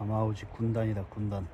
가마우지 군단이다 군단.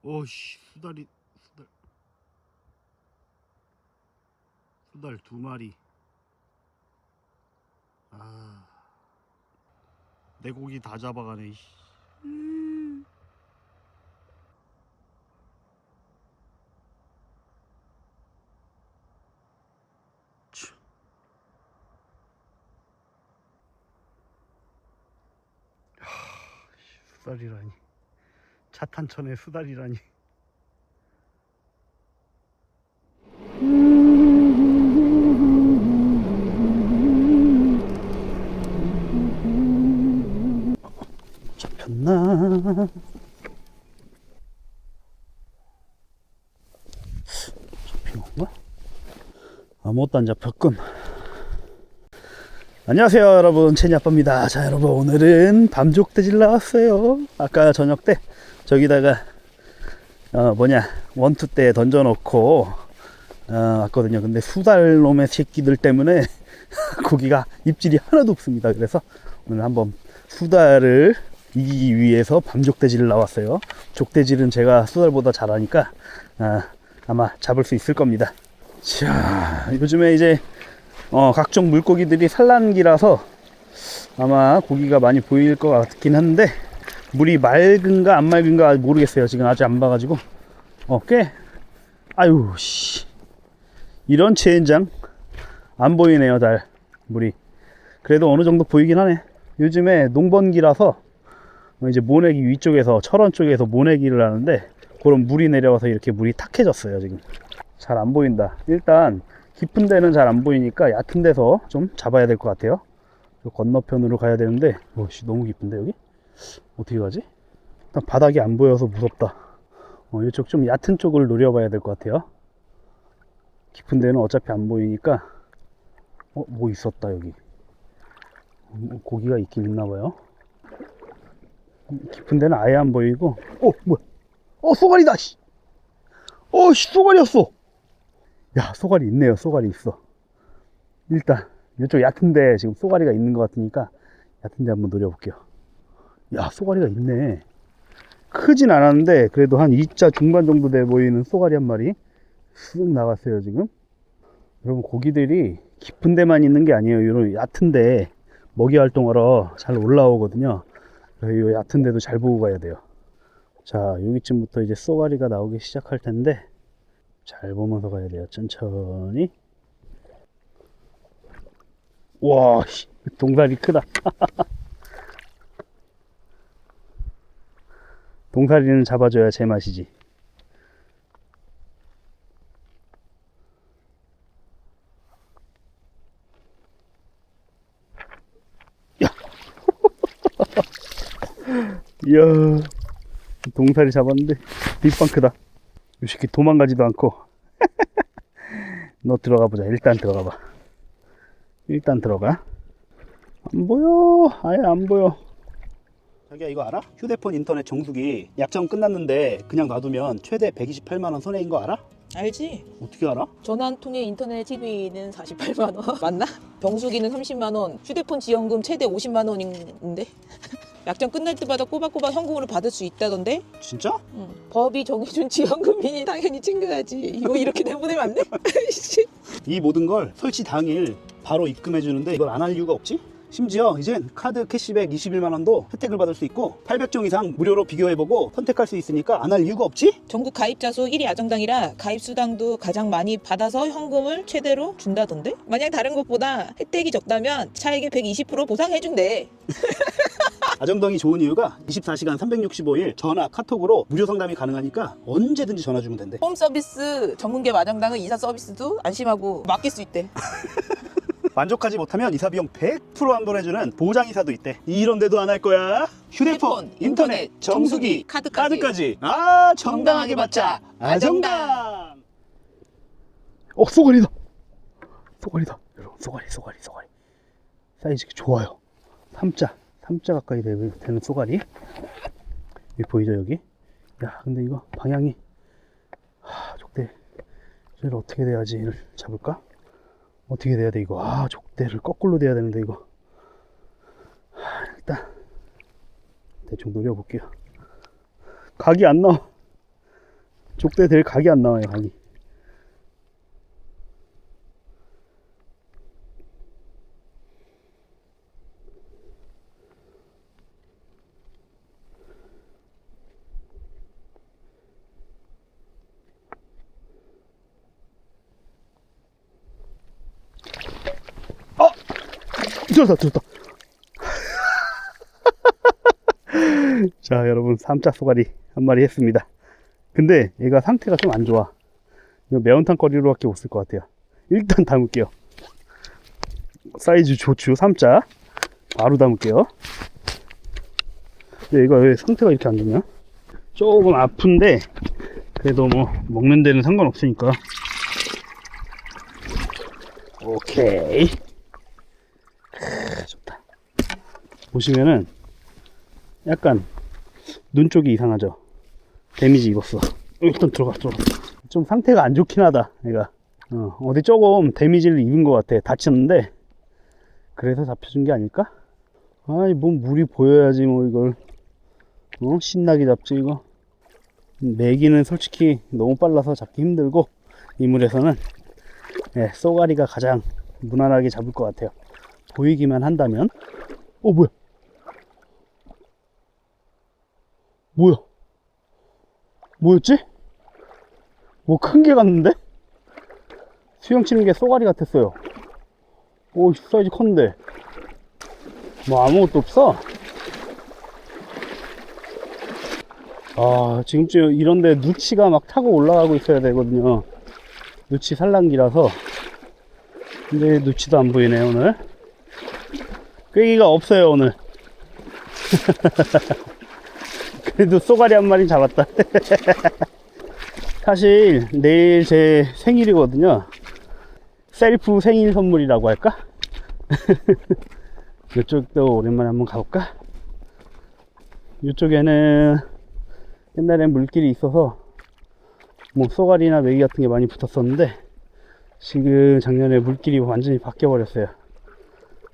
오씨 수달이 수달. 수달 두 마리. 아내 고기 다 잡아가네 이 수달이라니. 차탄천의 수달이라니. 잡혔나? 잡힌 건가? 아무것도 안 잡혔군 안녕하세요 여러분. 채니 아빠입니다. 자 여러분 오늘은 밤족대질 나왔어요. 아까 저녁 때 저기다가 어 뭐냐 원투 때 던져놓고 어 왔거든요. 근데 수달 놈의 새끼들 때문에 고기가 입질이 하나도 없습니다. 그래서 오늘 한번 수달을 이기기 위해서 밤족대질을 나왔어요. 족대질은 제가 수달보다 잘하니까 아, 아마 잡을 수 있을 겁니다. 자 요즘에 이제 어, 각종 물고기들이 산란기라서 아마 고기가 많이 보일 것 같긴 한데 물이 맑은가 안 맑은가 모르겠어요. 지금 아직 안 봐가지고. 어 꽤 아유 씨. 이런 체인장 안 보이네요 잘 물이. 그래도 어느 정도 보이긴 하네. 요즘에 농번기라서 이제 모내기 위쪽에서 철원 쪽에서 모내기를 하는데 그런 물이 내려와서 이렇게 물이 탁해졌어요 지금. 잘 안 보인다. 일단 깊은 데는 잘 안 보이니까 얕은 데서 좀 잡아야 될 것 같아요. 저 건너편으로 가야 되는데 오씨 너무 깊은데 여기? 어떻게 가지? 일단 바닥이 안 보여서 무섭다. 어, 이쪽 좀 얕은 쪽을 노려봐야 될 것 같아요. 깊은 데는 어차피 안 보이니까 어 뭐 있었다 여기. 음, 고기가 있긴 있나 봐요. 깊은 데는 아예 안 보이고 어 뭐야? 어 쏘가리다 씨. 어씨 쏘가리였어 야 쏘가리 있네요. 쏘가리 있어. 일단 이쪽 얕은데 지금 쏘가리가 있는 것 같으니까 얕은데 한번 노려볼게요. 야 쏘가리가 있네. 크진 않았는데 그래도 한 2자 중반 정도 돼 보이는 쏘가리 한 마리 쓱 나갔어요 지금. 여러분 고기들이 깊은 데만 있는 게 아니에요. 이런 얕은데 먹이 활동하러 잘 올라오거든요. 이 얕은 데도 잘 보고 가야 돼요. 자 여기쯤부터 이제 쏘가리가 나오기 시작할 텐데 잘 보면서 가야 돼요. 천천히. 와 씨, 동살이 크다. 동살이는 잡아줘야 제맛이지. 야. 이야 동살이 잡았는데 뒷방 크다 이 새끼 도망가지도 않고 너 들어가 보자 일단 들어가 봐 일단 들어가 안 보여 아예 안 보여 자기야 이거 알아? 휴대폰 인터넷 정수기 약정 끝났는데 그냥 놔두면 최대 128만원 손해인 거 알아? 알지? 어떻게 알아? 전화 한 통에 인터넷 TV는 48만 원 맞나? 정수기는 30만 원, 휴대폰 지원금 최대 50만 원인데 약정 끝날 때마다 꼬박꼬박 현금으로 받을 수 있다던데? 진짜? 응. 법이 정해준 지원금이니 당연히 챙겨야지. 이거 이렇게 내보내면 안 돼? 씨. 이 모든 걸 설치 당일 바로 입금해 주는데 이걸 안 할 이유가 없지? 심지어 이젠 카드 캐시백 21만 원도 혜택을 받을 수 있고 800종 이상 무료로 비교해보고 선택할 수 있으니까 안 할 이유가 없지? 전국 가입자 수 1위 아정당이라 가입 수당도 가장 많이 받아서 현금을 최대로 준다던데? 만약 다른 것보다 혜택이 적다면 차액의 120% 보상해준대. 아정당이 좋은 이유가 24시간 365일 전화 카톡으로 무료 상담이 가능하니까 언제든지 전화 주면 된대 홈 서비스 전문기업 아정당은 이사 서비스도 안심하고 맡길 수 있대. 만족하지 못하면 이사 비용 100% 환불해주는 보장이사도 있대. 이런 데도 안 할 거야. 휴대폰, 인터넷, 인터넷, 정수기, 정수기, 카드까지. 카드까지. 아 정당하게 받자. 아정당. 아정당. 어 쏘가리다. 쏘가리다. 여러분 쏘가리 쏘가리 쏘가리. 사이즈 좋아요. 3자 3자 가까이 되- 되는 쏘가리. 여기 보이죠 여기? 야 근데 이거 방향이 하 족대. 얘를 어떻게 돼야지 얘를 잡을까 어떻게 돼야 돼 이거? 아 족대를 거꾸로 돼야 되는데 이거. 하, 일단 대충 노려볼게요. 각이 안 나와. 족대 될 각이 안 나와요 각이 들었다 들었다. 자 여러분 삼자 쏘가리 한 마리 했습니다. 근데 얘가 상태가 좀 안 좋아. 매운탕 거리로밖에 못쓸것 같아요. 일단 담을게요. 사이즈 좋죠 삼자. 바로 담을게요. 근데 얘가 왜 상태가 이렇게 안 좋냐? 조금 아픈데 그래도 뭐 먹는 데는 상관없으니까. 오케이 좋다. 보시면은 약간 눈 쪽이 이상하죠. 데미지 입었어. 일단 들어가 들어가. 좀 상태가 안 좋긴 하다. 얘가 어, 어디 조금 데미지를 입은 것 같아. 다쳤는데 그래서 잡혀준 게 아닐까? 아이 뭔 물이 보여야지 뭐 이걸 어 신나게 잡지 이거. 메기는 솔직히 너무 빨라서 잡기 힘들고 이 물에서는 예, 쏘가리가 가장 무난하게 잡을 것 같아요. 보이기만 한다면 어 뭐야 뭐야? 뭐였지? 뭐 큰게 같는데? 수영 치는 게 쏘가리 같았어요. 오 사이즈 컸는데. 뭐 아무것도 없어? 아 지금쯤 이런데 누치가 막 타고 올라가고 있어야 되거든요. 누치 산란기라서. 근데 누치도 안 보이네 오늘. 꾀기가 없어요 오늘 그래도 쏘가리 한 마리 잡았다 사실 내일 제 생일이거든요 셀프 생일 선물이라고 할까? 이쪽도 오랜만에 한번 가볼까? 이쪽에는 옛날엔 물길이 있어서 뭐 쏘가리나 메기 같은 게 많이 붙었었는데 지금 작년에 물길이 완전히 바뀌어 버렸어요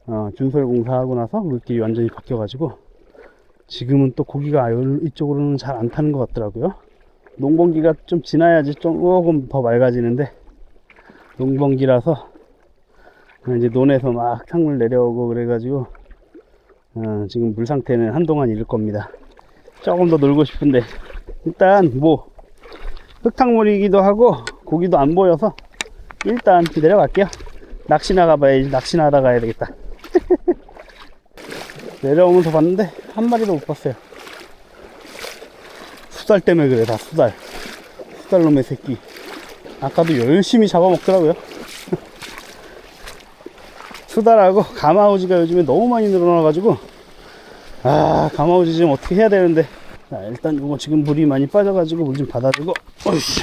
어, 준설 공사하고 나서 물길이 완전히 바뀌어가지고 지금은 또 고기가 이쪽으로는 잘 안 타는 것 같더라고요. 농번기가 좀 지나야지 조금 더 맑아지는데 농번기라서 이제 논에서 막 탕물 내려오고 그래가지고 어, 지금 물 상태는 한동안 이럴 겁니다. 조금 더 놀고 싶은데 일단 뭐 흙탕물이기도 하고 고기도 안 보여서 일단 내려갈게요. 낚시 나 가봐야지 낚시나 하다 가야 되겠다. 내려오면서 봤는데 한 마리도 못 봤어요. 수달 때문에 그래 다 수달. 수달 놈의 새끼. 아까도 열심히 잡아먹더라고요. 수달하고 가마우지가 요즘에 너무 많이 늘어나가지고 아 가마우지 좀 어떻게 해야 되는데 자, 일단 이거 지금 물이 많이 빠져가지고 물 좀 받아주고 어이씨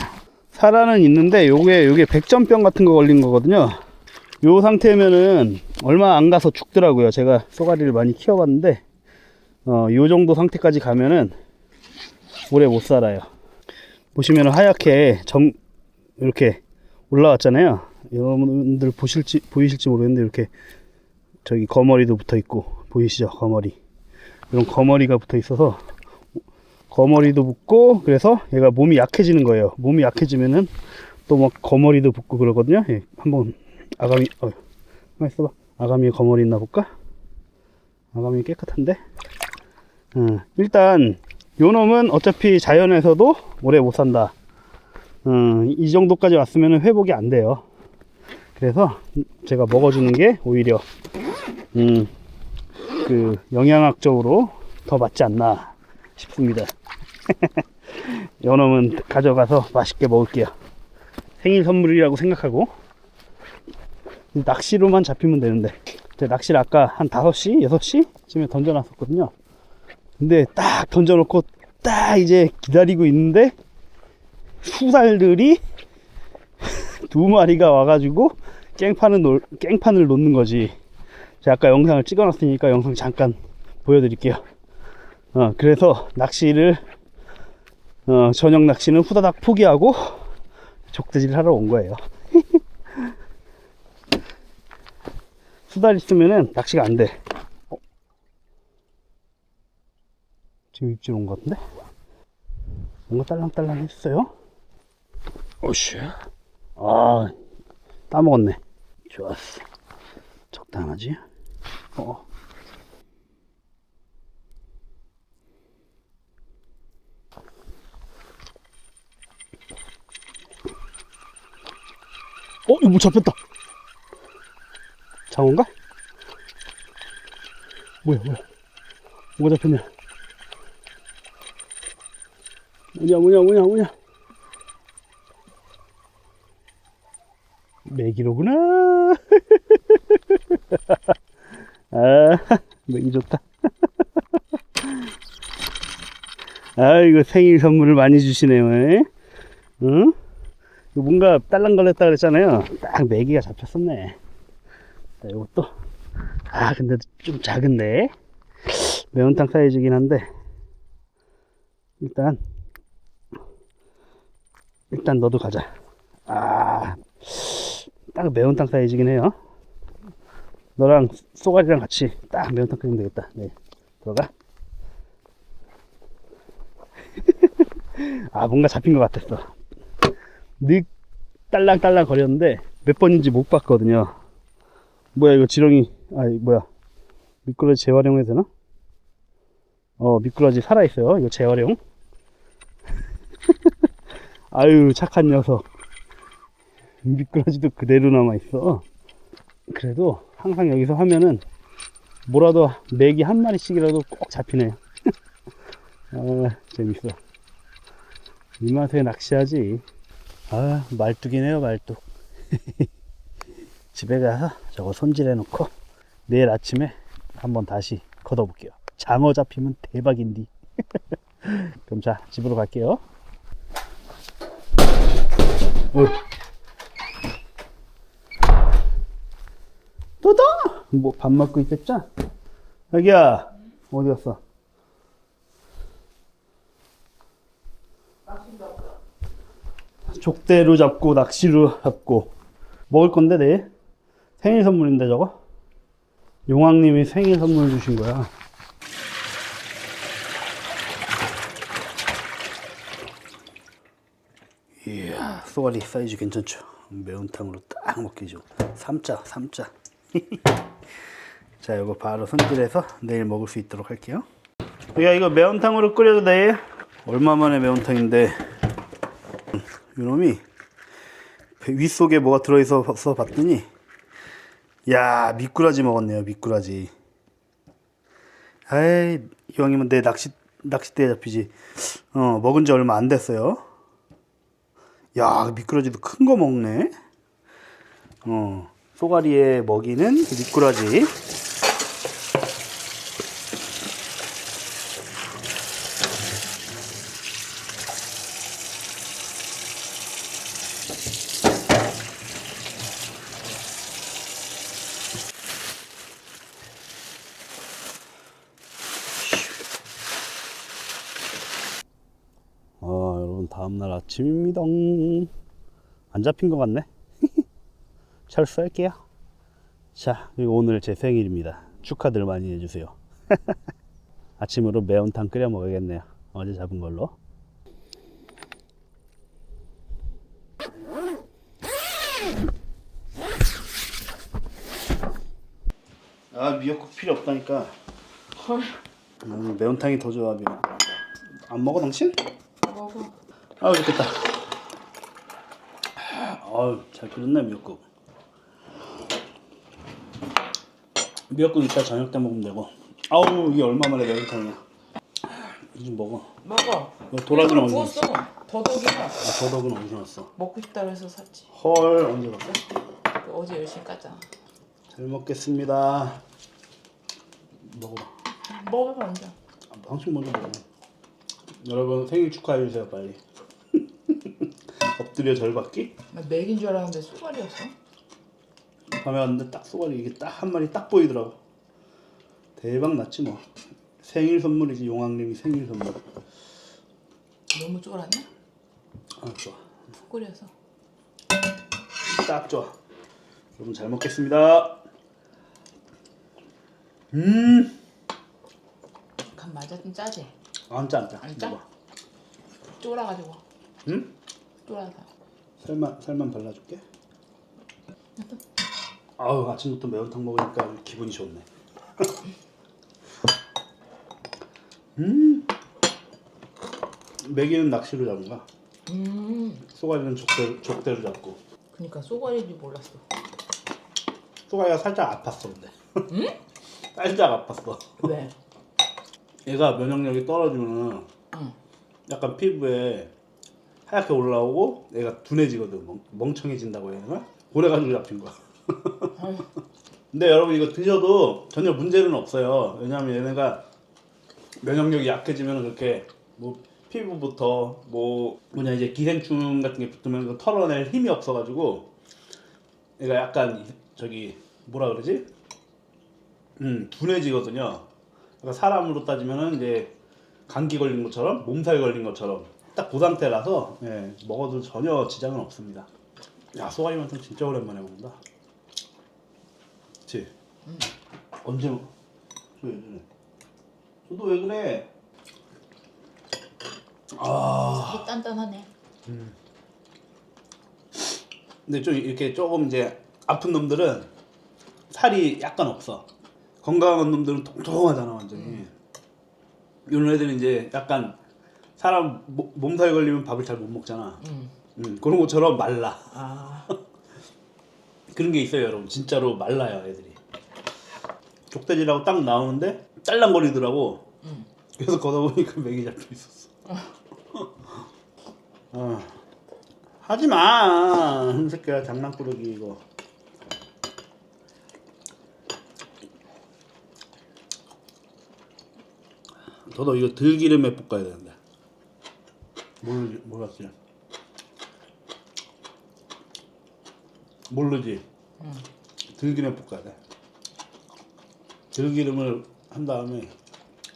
살아는 있는데 요게 요게 백전병 같은 거 걸린 거거든요. 요 상태면은 얼마 안 가서 죽더라고요. 제가 쏘가리를 많이 키워봤는데, 어, 요 정도 상태까지 가면은 오래 못 살아요. 보시면 하얗게 점, 이렇게 올라왔잖아요. 여러분들 보실지, 보이실지 모르겠는데, 이렇게 저기 거머리도 붙어 있고, 보이시죠? 거머리. 이런 거머리가 붙어 있어서, 거머리도 붙고, 그래서 얘가 몸이 약해지는 거예요. 몸이 약해지면은 또 막 거머리도 붙고 그러거든요. 예, 한번 아가미, 어, 있어봐. 아가미에 거머리 있나 볼까? 아가미 깨끗한데? 어, 일단, 요 놈은 어차피 자연에서도 오래 못 산다. 어, 이 정도까지 왔으면 회복이 안 돼요. 그래서 제가 먹어주는 게 오히려, 음, 그, 영양학적으로 더 맞지 않나 싶습니다. 요 놈은 가져가서 맛있게 먹을게요. 생일 선물이라고 생각하고, 낚시로만 잡히면 되는데 제가 낚시를 아까 한 5시, 6시쯤에 던져놨었거든요 근데 딱 던져놓고 딱 이제 기다리고 있는데 수달들이 두 마리가 와가지고 깽판을, 놓, 깽판을 놓는 거지. 제가 아까 영상을 찍어놨으니까 영상 잠깐 보여드릴게요. 어, 그래서 낚시를 어, 저녁 낚시는 후다닥 포기하고 족대질 하러 온 거예요. 수달 있으면은 낚시가 안 돼. 어? 지금 입질 온 것 같은데? 뭔가 딸랑딸랑 했어요? 오씨. 아, 따먹었네. 좋았어. 적당하지? 어. 어, 이거 뭐 잡혔다. 장어인가? 뭐야, 뭐야. 뭐가 잡혔냐? 뭐냐, 뭐냐, 뭐냐, 뭐냐. 메기로구나. 아, 메기 좋다. 아, 이거 생일 선물을 많이 주시네요. 에? 응? 이거 뭔가 딸랑거렸다 그랬잖아요. 딱 메기가 잡혔었네. 자, 이것도. 아, 근데 좀 작은데. 매운탕 사이즈긴 한데. 일단. 일단 너도 가자. 아, 딱 매운탕 사이즈긴 해요. 너랑 쏘가리랑 같이 딱 매운탕 끓이면 되겠다. 네. 들어가. 아, 뭔가 잡힌 것 같았어. 늑 딸랑딸랑 거렸는데 몇 번인지 못 봤거든요. 뭐야 이거 지렁이 아니 뭐야 미꾸라지 재활용해야 되나? 어 미꾸라지 살아있어요. 이거 재활용. 아유 착한 녀석. 미꾸라지도 그대로 남아있어. 그래도 항상 여기서 하면은 뭐라도 맥이 한 마리씩이라도 꼭 잡히네요. 아 재밌어. 이 맛에 낚시하지. 아, 말뚝이네요, 말뚝. 집에 가서 저거 손질해 놓고 내일 아침에 한번 다시 걷어볼게요. 장어 잡히면 대박인디. 그럼 자, 집으로 갈게요. 어. 또다! 뭐 밥 먹고 있겠죠? 여기야, 어디 갔어? 족대로 잡고 낚시로 잡고 먹을 건데 내일 생일 선물인데 저거 용왕님이 생일 선물 주신 거야 쏘가리 사이즈 괜찮죠? 매운탕으로 딱 먹기 좋 삼자 삼자. 자 이거 바로 손질해서 내일 먹을 수 있도록 할게요. 야 이거 매운탕으로 끓여도 돼? 얼마 만에 매운탕인데. 이놈이 배 윗속에 뭐가 들어있어 봤더니 야 미꾸라지 먹었네요 미꾸라지. 에이 이왕이면 내 낚시 낚싯대에 잡히지. 어 먹은 지 얼마 안 됐어요 야 미꾸라지도 큰 거 먹네. 어 쏘가리에 먹이는 그 미꾸라지 아 다음날 아침입니다. 안 잡힌 것 같네. 철수할게요. 자 그리고 오늘 제 생일입니다. 축하들 많이 해주세요. 아침으로 매운탕 끓여 먹어야겠네요. 어제 잡은 걸로. 아 미역국 필요 없다니까. 헐. 음, 매운탕이 더 좋아 미역. 안 먹어 당신? 먹어 아우 좋겠다. 아우 잘 끓였네 미역국. 미역국 이따 저녁 때 먹으면 되고. 아우 이게 얼마 만에 매운탕이야 이좀 먹어. 먹어. 이거 도라지는 어디서 구웠어. 났어? 더덕이야. 아 더덕은 어디서 났어? 먹고 싶다 그래서 샀지. 헐 언제 났어? 그 어제 열심히 깠잖아 잘 먹겠습니다. 먹어봐. 먹어봐 먼저. 아, 당신 먼저 먹어. 여러분 생일 축하해주세요 빨리 엎드려 절 받기 나 맥인 줄 알았는데 쏘가리였어 밤에 왔는데 딱 쏘가리 이게 딱 한 마리 딱 보이더라고 대박 났지 뭐 생일 선물이지 용왕님이 생일 선물 너무 쫄았나? 아 좋아 꿀이어서 딱 좋아 여러분 잘 먹겠습니다 음. 간 맞아 좀 짜지? 안 짜, 안 짜. 안 짜? 먹어. 쫄아가지고 응? 쫄아서 살만 살만 발라줄게. 아우 아침부터 매운탕 먹으니까 기분이 좋네. 음. 메기는 낚시로 잡은 거야. 음 쏘가리는 족대 족대로 잡고. 그니까 쏘가리인지 몰랐어 쏘가리가 살짝 아팠어 근데. 살짝 아팠어. 왜? 얘가 면역력이 떨어지면은 응 약간 피부에 하얗게 올라오고 얘가 둔해지거든 멍, 멍청해진다고 해야 되나? 그래가지고 잡힌 거야 근데 여러분 이거 드셔도 전혀 문제는 없어요 왜냐면 얘네가 면역력이 약해지면 그렇게 뭐 피부부터 뭐 뭐냐 이제 기생충 같은 게 붙으면 그 털어낼 힘이 없어가지고 얘가 약간 이- 저기 뭐라 그러지? 음 둔해지거든요 그러니까 사람으로 따지면은 이제 감기 걸린 것처럼 몸살 걸린 것처럼 딱 그 상태라서 예, 먹어도 전혀 지장은 없습니다. 야 소가리만큼 진짜 오랜만에 먹는다. 그치? 언제 먹? 왜 그래? 저도 왜 그래? 아 속이 단단하네 근데 좀 이렇게 조금 이제 아픈 놈들은 살이 약간 없어. 건강한 놈들은 통통하잖아 완전히. 이런 애들은 이제 약간 사람 모- 몸살 걸리면 밥을 잘 못 먹잖아. 응. 음, 그런 것처럼 말라. 아 그런 게 있어요, 여러분. 진짜로 말라요, 애들이. 족대지라고 딱 나오는데 딸랑거리더라고. 응. 그래서 걷다 보니까 맥이 잡혀 있었어. 어. 하지 마, 이 새끼야 장난꾸러기 이거. 더더 이거 들기름에 볶아야 되는데. 모르지, 몰랐지. 모르지. 응. 들기름 볶아야 돼. 들기름을 한 다음에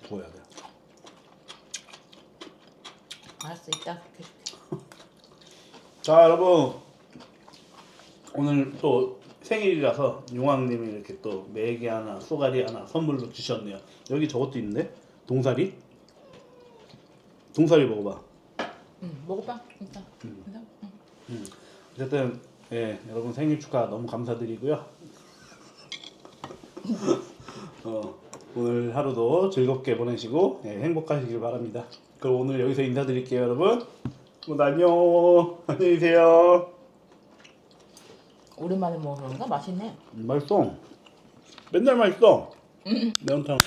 구워야 돼. 알았어 이따 그렇게 자 여러분 오늘 또 생일이라서 용왕님이 이렇게 또 매개 하나 쏘가리 하나 선물로 주셨네요. 여기 저것도 있는데 동사리? 동사리 먹어봐. 응 먹어봐 일단 일단 응. 음. 어쨌든 예 여러분 생일 축하 너무 감사드리고요. 어, 오늘 하루도 즐겁게 보내시고 예, 행복하시길 바랍니다. 그럼 오늘 여기서 인사드릴게요 여러분. 뭐 안녕 안녕히 계세요. 오랜만에 먹어서 그런가 맛있네 음, 맛있어. 맨날 맛있어. 매운탕.